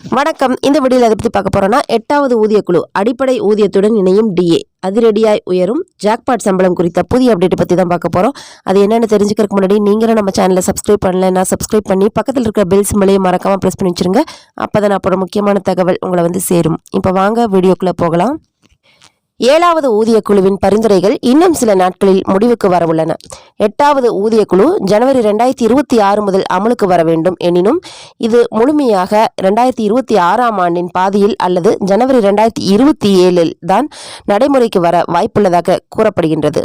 வணக்கம். இந்த வீடியோவில் அதை பற்றி பார்க்க போறோம்னா எட்டாவது ஊதியக்குழு அடிப்படை ஊதியத்துடன் இணையும் டிஏ அதிரடியாய் உயரும் ஜாக்பாட் சம்பளம் குறித்த புதிய அப்டேட் பற்றி தான் பார்க்க போகிறோம் அது என்னென்னு தெரிஞ்சுக்கிறதுக்கு முன்னாடி நீங்களும் நம்ம சேனலை சப்ஸ்கிரைப் பண்ணலைன்னா சப்ஸ்கிரைப் பண்ணி பக்கத்தில் இருக்கிற பெல் சிம்பிளையும் மறக்காமல் ப்ரெஸ் பண்ணி வச்சுருங்க. அப்போ தான் அப்போ முக்கியமான தகவல் உங்களை வந்து சேரும். இப்போ வாங்க வீடியோக்குள்ளே போகலாம். ஏழாவது ஊதியக்குழுவின் பரிந்துரைகள் இன்னும் சில நாட்களில் முடிவுக்கு வரவுள்ளன. எட்டாவது ஊதியக்குழு ஜனவரி ரெண்டாயிரத்தி இருபத்தி ஆறு முதல் அமலுக்கு வர வேண்டும் எனினும் இது முழுமையாக ரெண்டாயிரத்தி இருபத்தி ஆறாம் ஆண்டின் பாதியில் அல்லது ஜனவரி ரெண்டாயிரத்தி இருபத்தி ஏழில் தான் நடைமுறைக்கு வர வாய்ப்புள்ளதாக கூறப்படுகின்றது.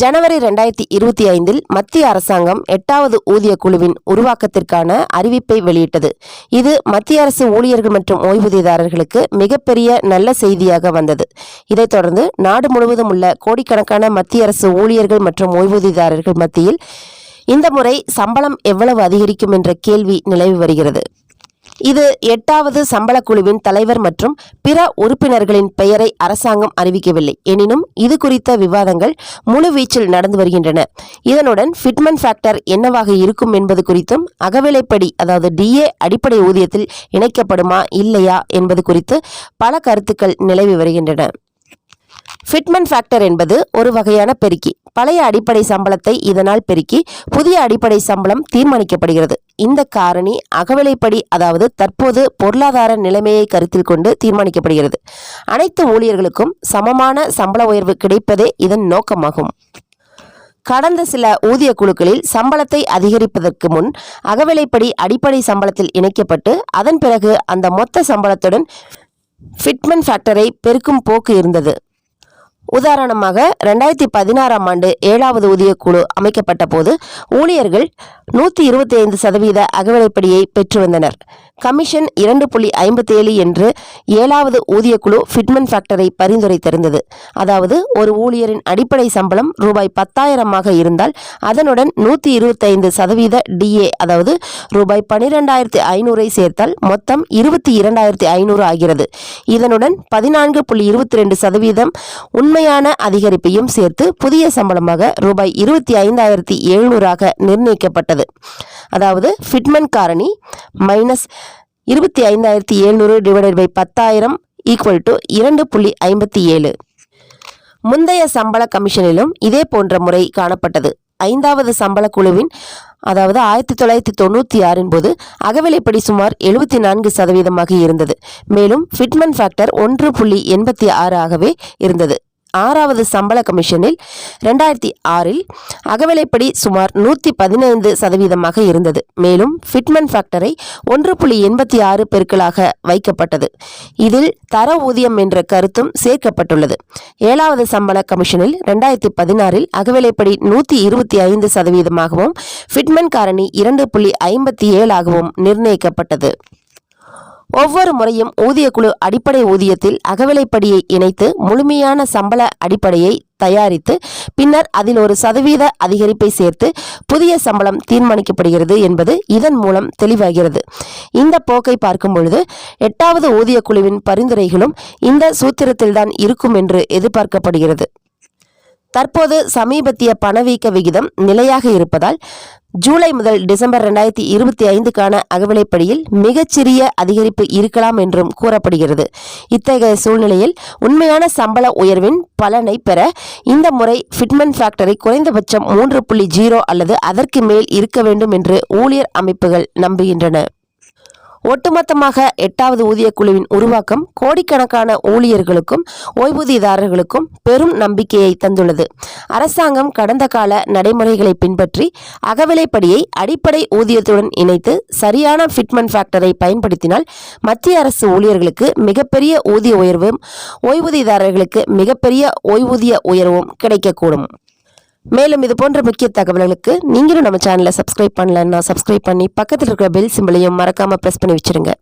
ஜனவரி ரெண்டாயிரத்தி இருபத்தி ஐந்தில் மத்திய அரசாங்கம் எட்டாவது ஊதிய குழுவின் உருவாக்கத்திற்கான அறிவிப்பை வெளியிட்டது. இது மத்திய அரசு ஊழியர்கள் மற்றும் ஓய்வூதியதாரர்களுக்கு மிகப்பெரிய நல்ல செய்தியாக வந்தது. இதைத் தொடர்ந்து நாடு முழுவதும் உள்ள கோடிக்கணக்கான மத்திய அரசு ஊழியர்கள் மற்றும் ஓய்வூதியதாரர்கள் மத்தியில் இந்த முறை சம்பளம் எவ்வளவு அதிகரிக்கும் என்ற கேள்வி நிலவி வருகிறது. இது எட்டாவது சம்பள குழுவின் தலைவர் மற்றும் பிற உறுப்பினர்களின் பெயரை அரசாங்கம் அறிவிக்கவில்லை. எனினும் இது குறித்த விவாதங்கள் முழுவீச்சில் நடந்து வருகின்றன. இதனுடன் ஃபிட்மன் ஃபேக்டர் என்னவாக இருக்கும் என்பது குறித்தும் அகவிலைப்படி அதாவது டிஏ அடிப்படை ஊதியத்தில் இணைக்கப்படுமா இல்லையா என்பது குறித்து பல கருத்துக்கள் நிலவி வருகின்றன. ஃபிட்மன் ஃபேக்டர் என்பது ஒரு வகையான பெருக்கி. பழைய அடிப்படை சம்பளத்தை இதனால் பெருக்கி புதிய அடிப்படை சம்பளம் தீர்மானிக்கப்படுகிறது. இந்த காரணி அகவிலைப்படி அதாவது தற்போது பொருளாதார நிலைமையை கருத்தில் கொண்டு தீர்மானிக்கப்படுகிறது. அனைத்து ஊழியர்களுக்கும் சமமான சம்பள உயர்வு கிடைப்பதே இதன் நோக்கமாகும். கடந்த சில ஊதிய குழுக்களில் சம்பளத்தை அதிகரிப்பதற்கு முன் அகவிலைப்படி அடிப்படை சம்பளத்தில் இணைக்கப்பட்டு அதன் பிறகு அந்த மொத்த சம்பளத்துடன் ஃபிட்மெண்ட் ஃபேக்டரை பெருக்கும் போக்கு இருந்தது. உதாரணமாக ரெண்டாயிரத்தி பதினாறாம் ஆண்டு ஏழாவது ஊதியக்குழு அமைக்கப்பட்ட போது ஊழியர்கள் நூற்றி இருபத்தி ஐந்து சதவீத அகவிலைப்படியை பெற்று வந்தனர் கமிஷன் இரண்டு புள்ளி ஐம்பத்தி ஏழு என்று ஏழாவது ஊதியக்குழு ஃபிட்மென்ட் ஃபேக்டரை பரிந்துரைத்திருந்தது. அதாவது ஒரு ஊழியரின் அடிப்படை சம்பளம் ரூபாய் பத்தாயிரமாக இருந்தால் அதனுடன் நூற்றி இருபத்தைந்து சதவீத டிஏ அதாவது ரூபாய் பனிரெண்டாயிரத்தி ஐநூறை சேர்த்தால் மொத்தம் இருபத்தி இரண்டாயிரத்தி ஐநூறு ஆகிறது. இதனுடன் பதினான்கு புள்ளி இருபத்தி ரெண்டு சதவீதம் உண்மை உண்மையான அதிகரிப்பையும் சேர்த்து புதிய சம்பளமாக ரூபாய் இருபத்தி ஐந்தாயிரத்தி எழுநூறாக நிர்ணயிக்கப்பட்டது. அதாவது ஃபிட்மன் காரணி மைனஸ் இருபத்தி ஐந்தாயிரத்தி எழுநூறு டிவைடட் பை பத்தாயிரம் ஈக்குவல் டு இரண்டு புள்ளி ஐம்பத்தி ஏழு. முந்தைய சம்பள கமிஷனிலும் இதே போன்ற முறை காணப்பட்டது. ஐந்தாவது சம்பள குழுவின் அதாவது ஆயிரத்தி தொள்ளாயிரத்தி தொண்ணூற்றி ஆறின் போது அகவிலைப்படி சுமார் எழுபத்தி நான்கு சதவீதமாக இருந்தது. மேலும் ஃபிட்மென்ட் ஃபேக்டர் ஒன்று புள்ளி எண்பத்தி ஆறு ஆகவே இருந்தது. ஆறாவது சம்பள கமிஷனில் ரெண்டாயிரத்தி ஆறில் அகவிலைப்படி சுமார் நூற்றி பதினைந்து சதவீதமாக இருந்தது. மேலும் ஃபிட்மென்ட் ஃபேக்டரை ஒன்று புள்ளி எண்பத்தி ஆறு பெருக்கலாக வைக்கப்பட்டது. இதில் தர ஊதியம் என்ற கருத்தும் சேர்க்கப்பட்டுள்ளது. ஏழாவது சம்பள கமிஷனில் ரெண்டாயிரத்தி பதினாறில் அகவிலைப்படி நூற்றி இருபத்தி ஐந்து சதவீதமாகவும் ஃபிட்மென் காரணி இரண்டு புள்ளி ஐம்பத்தி ஏழாகவும் நிர்ணயிக்கப்பட்டது. ஒவ்வொரு முறையும் ஊதியக்குழு அடிப்படை ஊதியத்தில் அகவிலைப்படியை இணைத்து முழுமையான சம்பள அடிப்படையை தயாரித்து பின்னர் அதில் ஒரு சதவீத அதிகரிப்பை சேர்த்து புதிய சம்பளம் தீர்மானிக்கப்படுகிறது என்பது இதன் மூலம் தெளிவாகிறது. இந்த போக்கை பார்க்கும் பொழுது எட்டாவது ஊதியக்குழுவின் பரிந்துரைகளும் இந்த சூத்திரத்தில்தான் இருக்கும் என்று எதிர்பார்க்கப்படுகிறது. தற்போது சமீபத்திய பணவீக்க விகிதம் நிலையாக இருப்பதால் ஜூலை முதல் டிசம்பர் ரெண்டாயிரத்தி இருபத்தி ஐந்துக்கான அகவிலைப்படியில் மிகச்சிறிய அதிகரிப்பு இருக்கலாம் என்றும் கூறப்படுகிறது. இத்தகைய சூழ்நிலையில் உண்மையான சம்பள உயர்வின் பலனை பெற இந்த முறை ஃபிட்மென்ட் ஃபேக்டரி குறைந்தபட்சம் மூன்று புள்ளி ஜீரோ அல்லது அதற்கு மேல் இருக்க வேண்டும் என்று ஊழியர் அமைப்புகள் நம்புகின்றன. ஒட்டுமொத்தமாக எட்டாவது ஊதிய குழுவின் உருவாக்கம் கோடிக்கணக்கான ஊழியர்களுக்கும் ஓய்வூதியதாரர்களுக்கும் பெரும் நம்பிக்கையை தந்துள்ளது. அரசாங்கம் கடந்த கால நடைமுறைகளை பின்பற்றி அகவிலைப்படியை அடிப்படை ஊதியத்துடன் இணைத்து சரியான ஃபிட்மெண்ட் ஃபேக்டரை பயன்படுத்தினால் மத்திய அரசு ஊழியர்களுக்கு மிகப்பெரிய ஊதிய உயர்வும் ஓய்வூதியதாரர்களுக்கு மிகப்பெரிய ஓய்வூதிய உயர்வும் கிடைக்கக்கூடும். மேலும் இது போன்ற முக்கிய தகவல்களுக்கு நீங்களும் நம்ம சேனலை சப்ஸ்கிரைப் பண்ணலன்னா சப்ஸ்கிரைப் பண்ணி பக்கத்தில் இருக்கிற பெல் சிம்பிளையும் மறக்காமல் ப்ரெஸ் பண்ணி வச்சிருங்க.